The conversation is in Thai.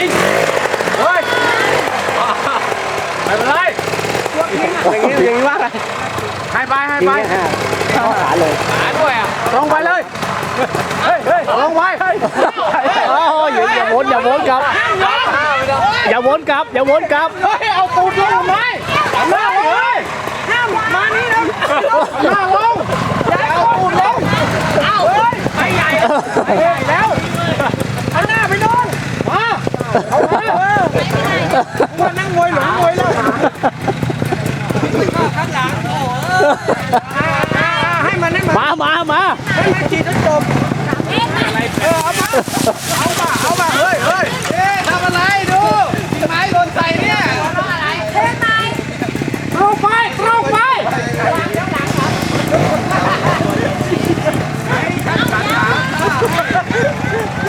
ยิงเฮ้ยไม่เป็นไรอย่างนี้อย่างนี้ว่าอะไรให้ไปให้ยิงไปเนี่ยฮะเข้าขาเลยหาด้วยอะตรงไปเลยเฮ้ยเฮ้ยลงไปโอ้ยอย่าอย่าวนอย่าวนกลับอย่าวนกลับอย่าวนกลับเฮ้ยเอาตูดลงไหมเอาหน้าลงเลยห้ามมานี่นะหน้าลงอย่าเอาตูดลงเอาเฮ้ยไปใหญ่ มาเออมานั่งมวยหลงมวยแล้วให้มันให้มัน มามามา ให้มันจีดจบเออเอามาเอามาเอามาเฮ้ยเฮ้ยเอ๊ะทำอะไรดูยิงไม้โดนใส่เนี่ยตรงไปตรงไป เ